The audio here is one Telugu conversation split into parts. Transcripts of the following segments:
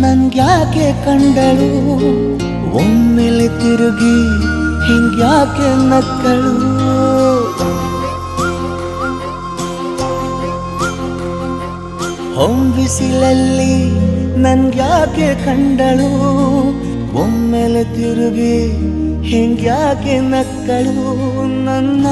ನನ್ಗ್ಯಾಕೆ ಕಂಡಳು? ಒಮ್ಮೆಲೆ ತಿರುಗಿ ಹಿಂಗ್ಯಾಕೆ ನಕ್ಕಳು? ಹೊಂಬಿಸಿಲಲ್ಲಿ ನನ್ಗ್ಯಾಕೆ ಕಂಡಳು? ಒಮ್ಮೆಲೆ ತಿರುಗಿ ಹಿಂಗ್ಯಾಕೆ ನಕ್ಕಳು? ನನ್ನ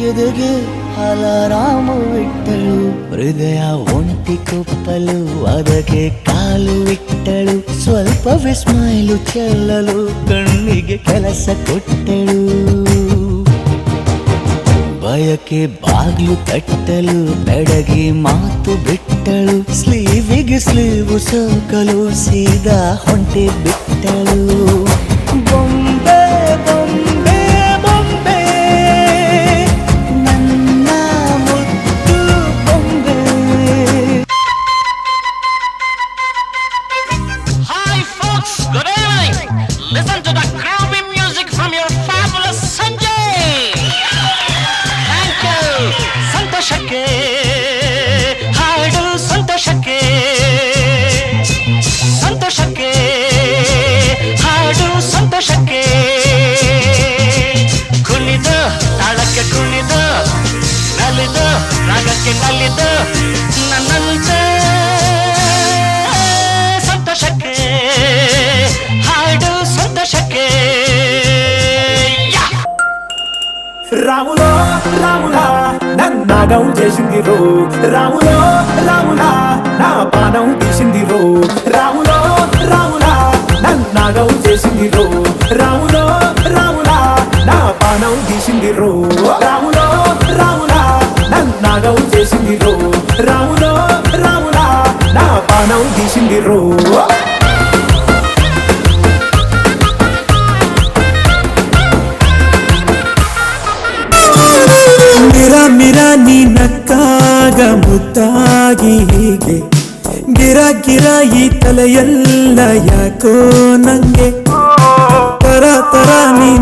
ಎದೆಗೆ ಹಲರಾಮ ಇಟ್ಟಳು ಹೃದಯ ಒಂಟಿ ಕೊಪ್ಪಲು ಅದಕ್ಕೆ ಕಾಲು ಇಟ್ಟಳು ಸ್ವಲ್ಪ ವಿಸ್ಮೈಲು ಚೆಲ್ಲಲು ಕಣ್ಣಿಗೆ ಕೆಲಸ ಕೊಟ್ಟಳು ಬಯಕೆ ಬಾಗ್ಲು ತಟ್ಟಲು ಬೆಡಗಿ ಮಾತು ಬಿಟ್ಟಳು ಸ್ಲೀವಿಗೆ ಸ್ಲೀವು ಸೋಕಲು ಸೀದಾ ಹೊಂಟೆ ಬಿಟ್ಟಳು folks. Good evening. Listen to the groovy music from your fabulous Sanjay. Thank you. ಸಂತೋಷಕ್ಕೆ ಹಾಡು ಸಂತೋಷಕ್ಕೆ ಸಂತೋಷಕ್ಕೆ ಹಾಡು ಸಂತೋಷಕ್ಕೆ ಕುಣಿದು ತಾಳಕ್ಕೆ ಕುಣಿದು ನಲಿದು ರಾಗಕ್ಕೆ ನಲಿದು రాములో రాములా నన్నాగం చేసింది రో రాములో రాములా నా పానం తీసింది రో రాములో రాములా నన్నాగం చేసింది రో రాములో రాములా నా పానం తీసింది రో రాములో రాములా నన్నాగం చేసింది రో రాములో రాములా నా పానం తీసింది రో ಮುದ್ದಾಗಿ ಹೀಗೆ. ಗಿರ ಗಿರ ಈ ತಲೆಯೆಲ್ಲ ಯಾಕೋ ನಂಗೆ. ತರ ತರ ನೀ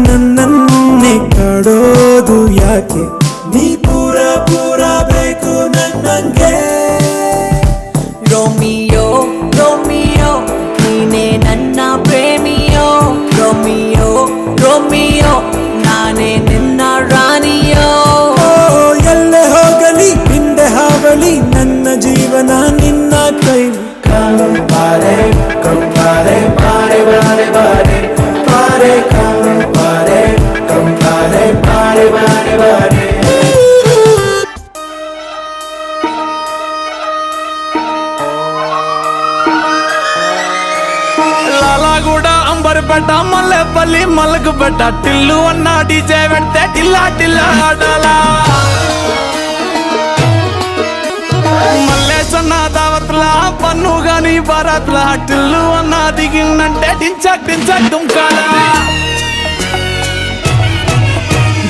நான் நின்னாக்கை காணும் பாரே கம் பாரே பாரே பாரே பாரே பாரே காணும் பாரே கம் பாரே பாரே பாரே பாரே అంబరిపేట మల్లెపల్లి మలకపేట టిల్లు అన్న డీజే పెడితే టిల్లా టిల్లా ఆడాలా పన్ను గాని భారత్ల అన్న దిగిందంటే డించక్ డించక్ దుంకాలా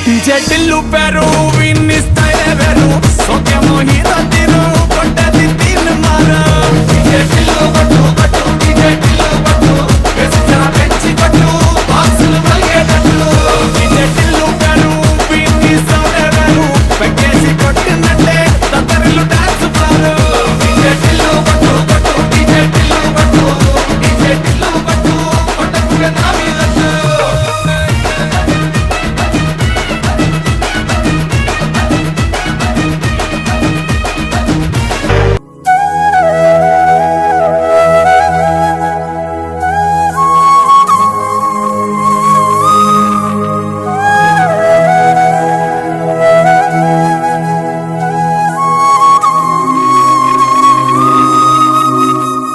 డీజే టిల్లు పేరు విన్నిస్